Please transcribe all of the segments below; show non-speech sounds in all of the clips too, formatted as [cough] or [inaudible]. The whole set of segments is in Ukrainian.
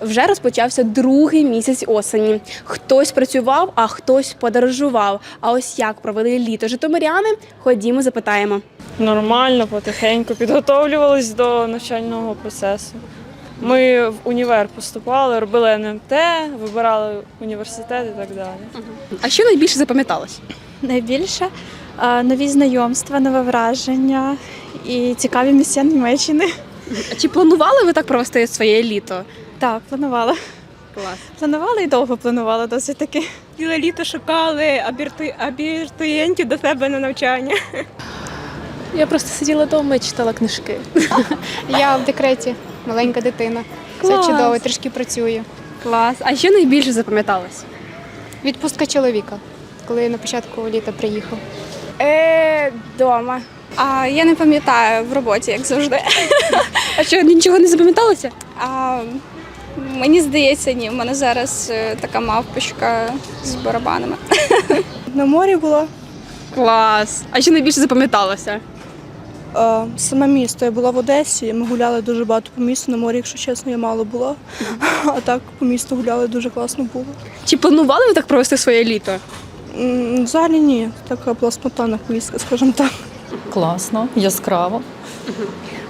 Вже розпочався другий місяць осені. Хтось працював, а хтось подорожував. А ось як провели літо житомиряни? Ходімо, запитаємо. Нормально, потихеньку підготовлювались до навчального процесу. Ми в універ поступали, робили НМТ, вибирали університет і так далі. А що найбільше запам'яталось? Найбільше нові знайомства, нове враження і цікаві місця Німеччини. А чи планували ви так провести своє літо? Так, планувала. Клас. Планувала і довго планувала досить таки. Ціле літо шукали абітурієнтів до себе на навчання. Я просто сиділа вдома і читала книжки. [laughs] Я в декреті, маленька дитина. Клас. Все чудово, трішки працюю. Клас. А що найбільше запам'яталось? Відпустка чоловіка, коли на початку літа приїхав. Е, дома. А я не пам'ятаю в роботі, як завжди. А що нічого не запам'яталося? А, мені здається, ні. В мене зараз е, така мавпочка з барабанами. [laughs] На морі було Клас. А що найбільше запам'яталося? е, саме місто. Я була в Одесі. Ми гуляли дуже багато по місту. На морі, якщо чесно, я мало була. [laughs] А так по місту гуляли дуже класно було. Чи планували ви так провести своє літо? М, Взагалі ні. Така була спонтанна поїздка, скажімо так. Класно, яскраво.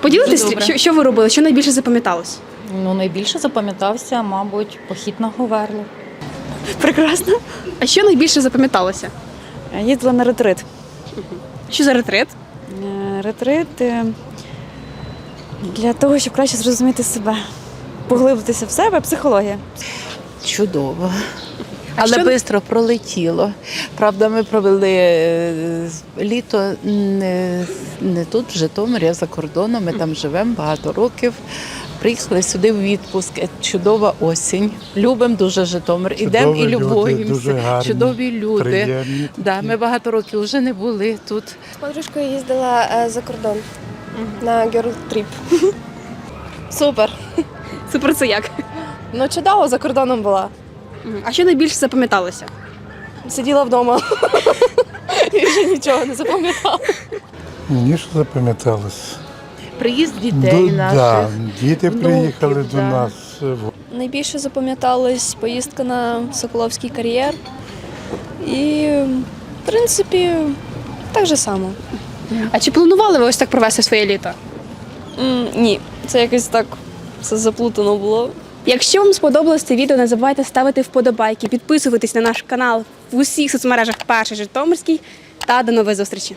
Поділитесь, добре. що, що ви робили? Що найбільше запам'яталось? Ну, найбільше запам'ятався, мабуть, похід на Говерло. Прекрасно. А що найбільше запам'яталося? Їздила на ретрит. Що за ретрит? Е, Ретрит е, для того, щоб краще зрозуміти себе, поглибитися в себе, психологія. Чудово. А Але що- швидко пролетіло. Правда, ми провели е, літо не, не тут, в Житомирі, а за кордоном. Ми там живемо багато років. Приїхали сюди в відпуск. Чудова осінь. Любимо дуже Житомир. Ідемо і любуємося. Чудові люди. Приємні. Да, ми багато років вже не були тут. З подружкою їздила е, за кордон на Girl Trip. [laughs] Супер. Супер, це як? Ну чудово, за кордоном була. А що найбільше запам'яталося? Сиділа вдома. [laughs] І вже нічого не запам'ятала. Мені що запам'яталось? Приїзд дітей наших. да, діти внуків, приїхали до нас. Найбільше запам'яталась поїздка на Соколовський кар'єр. І, в принципі, так же само. А чи планували ви ось так провести своє літо? ні, це якось так все заплутано було. Якщо вам сподобалось це відео, не забувайте ставити вподобайки, підписуватись на наш канал в усіх соцмережах Перший Житомирський та до нової зустрічі.